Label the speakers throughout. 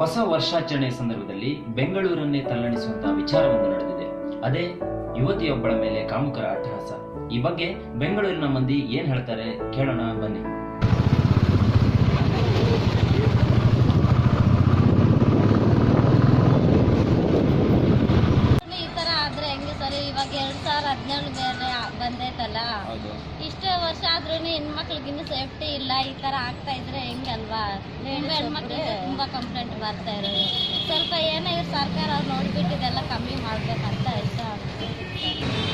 Speaker 1: ಹೊಸ ವರ್ಷಾಚರಣೆಯ ಸಂದರ್ಭದಲ್ಲಿ ಬೆಂಗಳೂರನ್ನೇ ತಲ್ಲಣಿಸುವಂತಹ ವಿಚಾರವೊಂದು ನಡೆದಿದೆ. ಅದೇ ಯುವತಿಯೊಬ್ಬಳ ಮೇಲೆ ಕಾಮುಕರ ಅಟ್ಟಹಾಸ. ಈ ಬಗ್ಗೆ ಬೆಂಗಳೂರಿನ ಮಂದಿ ಏನ್ ಹೇಳ್ತಾರೆ ಕೇಳೋಣ ಬನ್ನಿ.
Speaker 2: ಈ ತರ ಆದ್ರೆ ಹೆಂಗೆ ಸರಿ? ಇವಾಗ ಎರಡ್ ಸಾವಿರ ಹದಿನೇಳು ಬೇರೆ ಬಂದೈತಲ್ಲ? ವರ್ಷ ಆದ್ರೂ ಹೆಣ್ಮಕ್ಳಿಗೆ ಇನ್ನು ಸೇಫ್ಟಿ ಇಲ್ಲ ಈ ತರ ಆಗ್ತಾ ಇದ್ರೆ ಹೆಂಗಲ್ವಾ? ತುಂಬಾ ಹೆಣ್ಮಕ್ಳಿಗೆ ತುಂಬಾ ಕಂಪ್ಲೇಂಟ್ ಬರ್ತಾ ಇರೋದು. ಸ್ವಲ್ಪ ಏನೋ ಇವ್ರು ಸರ್ಕಾರ ಅವ್ರು ನೋಡ್ಬಿಟ್ಟು ಇದೆಲ್ಲ ಕಮ್ಮಿ ಮಾಡ್ಬೇಕಂತ ಇಷ್ಟ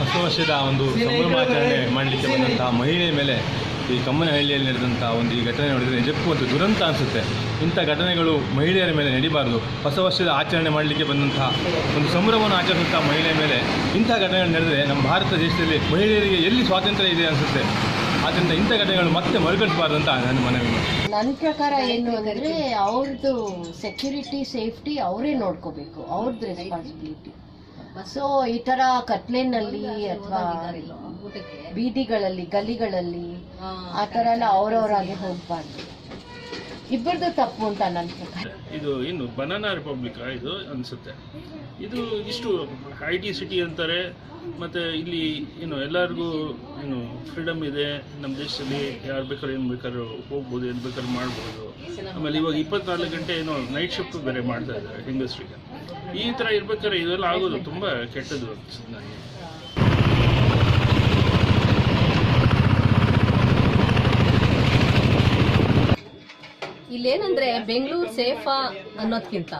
Speaker 3: ಹೊಸ ವರ್ಷದ ಒಂದು ಸಂಭ್ರಮಾಚರಣೆ ಮಾಡಲಿಕ್ಕೆ ಬಂದಂತಹ ಮಹಿಳೆಯ ಮೇಲೆ ಈ ಕಮ್ಮನಹಳ್ಳಿಯಲ್ಲಿ ನಡೆದಂಥ ಒಂದು ಈ ಘಟನೆ ನೋಡಿದರೆ ನಿಜಕ್ಕೂ ಒಂದು ದುರಂತ ಅನಿಸುತ್ತೆ. ಇಂಥ ಘಟನೆಗಳು ಮಹಿಳೆಯರ ಮೇಲೆ ನಡೀಬಾರದು. ಹೊಸ ವರ್ಷದ ಆಚರಣೆ ಮಾಡಲಿಕ್ಕೆ ಬಂದಂತಹ ಒಂದು ಸಂಭ್ರಮವನ್ನು ಆಚರಿಸುವಂಥ ಮಹಿಳೆಯ ಮೇಲೆ ಇಂಥ ಘಟನೆಗಳು ನಡೆದರೆ ನಮ್ಮ ಭಾರತ ದೇಶದಲ್ಲಿ ಮಹಿಳೆಯರಿಗೆ ಎಲ್ಲಿ ಸ್ವಾತಂತ್ರ್ಯ ಇದೆ ಅನಿಸುತ್ತೆ. ಆದ್ದರಿಂದ ಇಂಥ ಘಟನೆಗಳು ಮತ್ತೆ ಮರುಕಳಿಸಬಾರ್ದು ಅಂತ ನನ್ನ ಮನವಿ
Speaker 4: ನನ್ನ ಪ್ರಕಾರ ಏನು ಅಂದರೆ ಅವ್ರದ್ದು ಸೆಕ್ಯೂರಿಟಿ ಸೇಫ್ಟಿ ಅವರೇ ನೋಡ್ಕೋಬೇಕು. ಅವ್ರದ್ದು ರೆಸ್ಪಾನ್ಸಿಬಿಲಿಟಿ ಸೊ ಈ ತರ ಕತ್ಲೆನಲ್ಲಿ ಅಥವಾ ಬೀದಿಗಳಲ್ಲಿ ಗಲಿಗಳಲ್ಲಿ ಆ ತರ ಎಲ್ಲ ಅವ್ರವ್ರಾಗಿ ಹೋಗ್ಬಾರ್ದು. ಇಬ್ಬರದು ತಪ್ಪು ಅಂತ ನನ್ನ ಪ್ರಕಾರ.
Speaker 5: ಇದು ಏನು ಬನಾನಾ ರಿಪಬ್ಲಿಕ್ ಇದು ಅನಿಸುತ್ತೆ. ಇದು ಇಷ್ಟು ಐ ಟಿ ಸಿಟಿ ಅಂತಾರೆ ಮತ್ತು ಇಲ್ಲಿ ಏನು ಎಲ್ಲರಿಗೂ ಏನು ಫ್ರೀಡಮ್ ಇದೆ. ನಮ್ಮ ದೇಶದಲ್ಲಿ ಯಾರು ಬೇಕಾದ್ರೂ ಏನು ಬೇಕಾದ್ರೂ ಹೋಗ್ಬೋದು ಏನು ಬೇಕಾದ್ರೂ ಮಾಡ್ಬೋದು. ಆಮೇಲೆ ಇವಾಗ ಇಪ್ಪತ್ನಾಲ್ಕು ಗಂಟೆ ಏನೋ ನೈಟ್ ಶಿಫ್ಟ್ ಬೇರೆ ಮಾಡ್ತಾ ಇದ್ದಾರೆ ಹೆಂಗಸ್ರಿಗೆ ಈ ಥರ ಇರ್ಬೇಕಾದ್ರೆ ಇದೆಲ್ಲ ಆಗೋದು ತುಂಬ ಕೆಟ್ಟದ್ದು.
Speaker 6: ಇಲ್ಲೇನಂದ್ರೆ ಬೆಂಗಳೂರು ಸೇಫಾ ಅನ್ನೋದ್ಕಿಂತ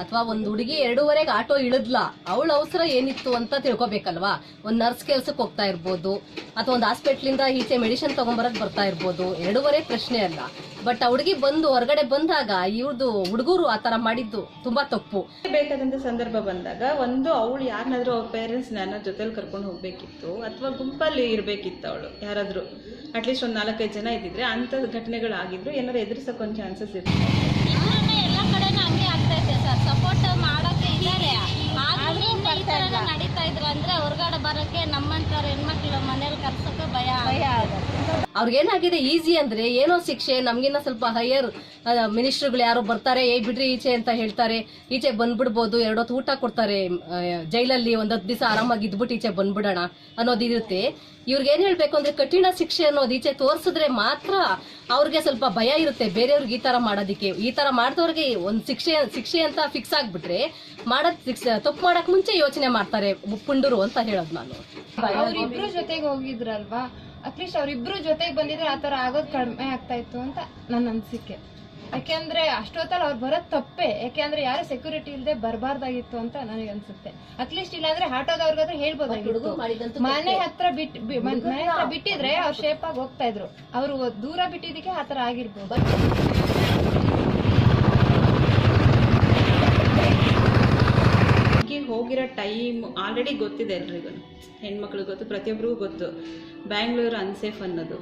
Speaker 6: ಅಥವಾ ಒಂದು ಹುಡುಗಿ ಎರಡೂವರೆಗೆ ಆಟೋ ಇಳಿದ್ಲ ಅವಳ ಅವಸರ ಏನಿತ್ತು ಅಂತ ತಿಳ್ಕೊಬೇಕಲ್ವಾ? ಒಂದ್ ನರ್ಸ್ ಕೆಲ್ಸಕ್ಕೆ ಹೋಗ್ತಾ ಇರ್ಬೋದು ಅಥವಾ ಒಂದು ಹಾಸ್ಪಿಟ್ಲಿಂದ ಈಚೆ ಮೆಡಿಸಿನ್ ತಗೊಂಬರಕ್ ಬರ್ತಾ ಇರ್ಬೋದು ಎರಡೂವರೆ ಪ್ರಶ್ನೆ ಅಲ್ಲ. ಬಟ್ ಆ ಹುಡುಗಿ ಬಂದು ಹೊರಗಡೆ ಬಂದಾಗ ಇವ್ರದ್ದು ಹುಡುಗರು ಆ ತರ ಮಾಡಿದ್ದು ತುಂಬಾ ತಪ್ಪು.
Speaker 7: ಬೇಕಾದಂತ ಸಂದರ್ಭ ಬಂದಾಗ ಒಂದು ಅವಳು ಯಾರನ್ನಾದ್ರೂ ಅವ್ರ ಪೇರೆಂಟ್ಸ್ ನನ್ನ ಜೊತೆಲಿ ಕರ್ಕೊಂಡು ಹೋಗ್ಬೇಕಿತ್ತು ಅಥವಾ ಗುಂಪಲ್ಲಿ ಇರಬೇಕಿತ್ತು ಅವಳು ಯಾರಾದ್ರೂ. ಅಟ್ಲೀಸ್ಟ್ ಒಂದು ನಾಲ್ಕೈದು ಜನ ಇದ್ದಿದ್ರೆ ಅಂತ ಘಟನೆಗಳಾಗಿದ್ರು ಏನಾದ್ರು ಎದುರಿಸೋಕೆ ಒಂದು ಚಾನ್ಸಸ್ ಇರ್ತದೆ
Speaker 2: ಇದ್ರೂ ಎಲ್ಲ ಕಡೆನೂ ಹಂಗೆ ಆಗ್ತೈತೆ ಸರ್ ಸಪೋರ್ಟ್ ಮಾಡಕ್ಕೆ ಇದ್ದಾರೆ ಆದ್ರೂ ಇನ್ನು ಈ ತರ ನಡೀತಾ ಇದ್ರು ಅಂದ್ರೆ ಹೊರಗಡೆ ಬರೋಕೆ ನಮ್ಮಂತರ ಹೆಣ್ಮಕ್ಳು ಮನೇಲಿ ಕರ್ಸೋಕೆ ಭಯ ಭಯ
Speaker 6: ಅವ್ರಿಗೇನಾಗಿದೆ ಈಸಿ ಅಂದ್ರೆ ಏನೋ ಶಿಕ್ಷೆ, ನಮ್ಗಿನ್ನ ಸ್ವಲ್ಪ ಹೈಯರ್ ಮಿನಿಸ್ಟರ್ಗಳು ಯಾರೋ ಬರ್ತಾರೆ, ಏ ಬಿಡ್ರಿ ಈಚೆ ಅಂತ ಹೇಳ್ತಾರೆ, ಈಚೆ ಬಂದ್ಬಿಡ್ಬೋದು, ಎರಡೊತ್ತು ಊಟ ಕೊಡ್ತಾರೆ ಜೈಲಲ್ಲಿ ಹತ್ತು ದಿವಸ ಆರಾಮಾಗಿ ಇದ್ಬಿಟ್ಟು ಈಚೆ ಬಂದ್ಬಿಡೋಣ ಅನ್ನೋದು ಇರುತ್ತೆ. ಇವ್ರಿಗೆ ಏನ್ ಹೇಳ್ಬೇಕು ಅಂದ್ರೆ ಕಠಿಣ ಶಿಕ್ಷೆ ಅನ್ನೋದು ಈಚೆ ತೋರಿಸಿದ್ರೆ ಮಾತ್ರ ಅವ್ರಿಗೆ ಸ್ವಲ್ಪ ಭಯ ಇರುತ್ತೆ. ಬೇರೆಯವ್ರಿಗೆ ಈ ತರ ಮಾಡೋದಿಕ್ಕೆ. ಈ ತರ ಮಾಡಿದವ್ರಿಗೆ ಒಂದ್ ಶಿಕ್ಷೆ ಶಿಕ್ಷೆ ಅಂತ ಫಿಕ್ಸ್ ಆಗ್ಬಿಟ್ರೆ ಮಾಡೋದ್ ಶಿಕ್ಷೆ ತಪ್ಪು ಮಾಡಕ್ ಮುಂಚೆ ಯೋಚನೆ ಮಾಡ್ತಾರೆ ಪುಂಡರು ಅಂತ ಹೇಳೋದು ನಾನು.
Speaker 8: ಜೊತೆಗೆ ಹೋಗಿದ್ರಲ್ವಾ? ಅಟ್ಲೀಸ್ಟ್ ಅವ್ರಿಬ್ರು ಜೊತೆಗೆ ಬಂದಿದ್ರೆ ಆ ತರ ಆಗೋದು ಕಡಿಮೆ ಆಗ್ತಾ ಇತ್ತು ಅಂತ ನನ್ನ ಅನ್ಸಿಕೆ. ಯಾಕೆಂದ್ರೆ ಅಷ್ಟೊತ್ತಲ್ಲಿ ಅವ್ರು ಬರೋದ್ ತಪ್ಪೇ. ಯಾಕೆಂದ್ರೆ ಯಾರು ಸೆಕ್ಯೂರಿಟಿ ಇಲ್ಲದೆ ಬರಬಾರ್ದಾಗಿತ್ತು ಅಂತ ನನಗೆ ಅನ್ಸುತ್ತೆ. ಅಟ್ಲೀಸ್ಟ್ ಇಲ್ಲಾಂದ್ರೆ ಆಟೋದವ್ರಿಗಾದ್ರೆ ಹೇಳ್ಬೋದಾಗಿತ್ತು.
Speaker 6: ಮಾಡಿದಂತೂ
Speaker 8: ಮನೆ ಹತ್ರ ಬಿಟ್ ಮನೆ ಹತ್ರ ಬಿಟ್ಟಿದ್ರೆ ಅವ್ರು ಶೇಪ್ ಆಗಿ ಹೋಗ್ತಾ ಇದ್ರು. ಅವರು ದೂರ ಬಿಟ್ಟಿದ್ದಕ್ಕೆ ಆತರ ಆಗಿರ್ಬೋದು
Speaker 7: ಹುಡುಗಿ ಹೋಗಿರೋ ಟೈಮ್ ಆಲ್ರೆಡಿ ಗೊತ್ತಿದೆ ಎಲ್ರಿಗೂ. ಹೆಣ್ಮಕ್ಳಿಗೆ ಗೊತ್ತು ಪ್ರತಿಯೊಬ್ಬರಿಗೂ ಗೊತ್ತು. ಬ್ಯಾಂಗ್ಳೂರು ಅನ್ಸೇಫ್ ಅನ್ನೋದು.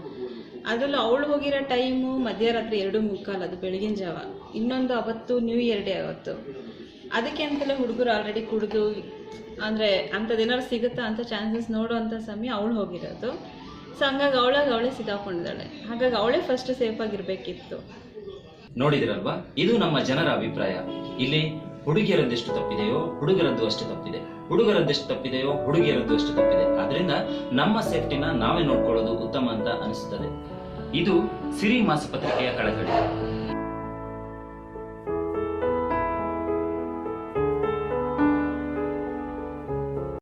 Speaker 7: ಅದರಲ್ಲೂ ಅವಳು ಹೋಗಿರೋ ಟೈಮು ಮಧ್ಯರಾತ್ರಿ ಎರಡು ಮುಕ್ಕಾಲು, ಅದು ಬೆಳಗಿನ ಜಾವ. ಇನ್ನೊಂದು ಅವತ್ತು ನ್ಯೂ ಇಯರ್ ಡೇ ಅವತ್ತು. ಅದಕ್ಕೆ ಅಂತಲೇ ಹುಡುಗರು ಆಲ್ರೆಡಿ ಕುಡಿದು, ಅಂದರೆ ಅಂಥದ್ದೇನಾದ್ರು ಸಿಗುತ್ತಾ ಅಂತ ಚಾನ್ಸಸ್ ನೋಡುವಂಥ ಸಮಯ ಅವಳು ಹೋಗಿರೋದು. ಸೊ ಹಂಗಾಗಿ ಅವಳಾಗ ಅವಳೇ ಸಿಗಾಕೊಂಡಿದ್ದಾಳೆ ಹಾಗಾಗಿ ಅವಳೇ ಫಸ್ಟ್ ಸೇಫ್ ಸೇಫಾಗಿರ್ಬೇಕಿತ್ತು
Speaker 1: ನೋಡಿದಿರಲ್ವಾ? ಇದು ನಮ್ಮ ಜನರ ಅಭಿಪ್ರಾಯ. ಇಲ್ಲಿ ಹುಡುಗಿಯರದ್ದೆಷ್ಟು ತಪ್ಪಿದೆಯೋ ಹುಡುಗರದ್ದು ಅಷ್ಟು ತಪ್ಪಿದೆ. ಹುಡುಗರದ್ದೆಷ್ಟು ತಪ್ಪಿದೆಯೋ ಹುಡುಗಿಯರದ್ದು ಅಷ್ಟು ತಪ್ಪಿದೆ. ಆದ್ರಿಂದ ನಮ್ಮ ಸೇಫ್ಟಿನ ನಾವೇ ನೋಡ್ಕೊಳ್ಳೋದು ಉತ್ತಮ ಅಂತ ಅನಿಸುತ್ತದೆ ಇದು ಸಿರಿ ಮಾಸಪತ್ರಿಕೆಯ ಕಳಕಳಿ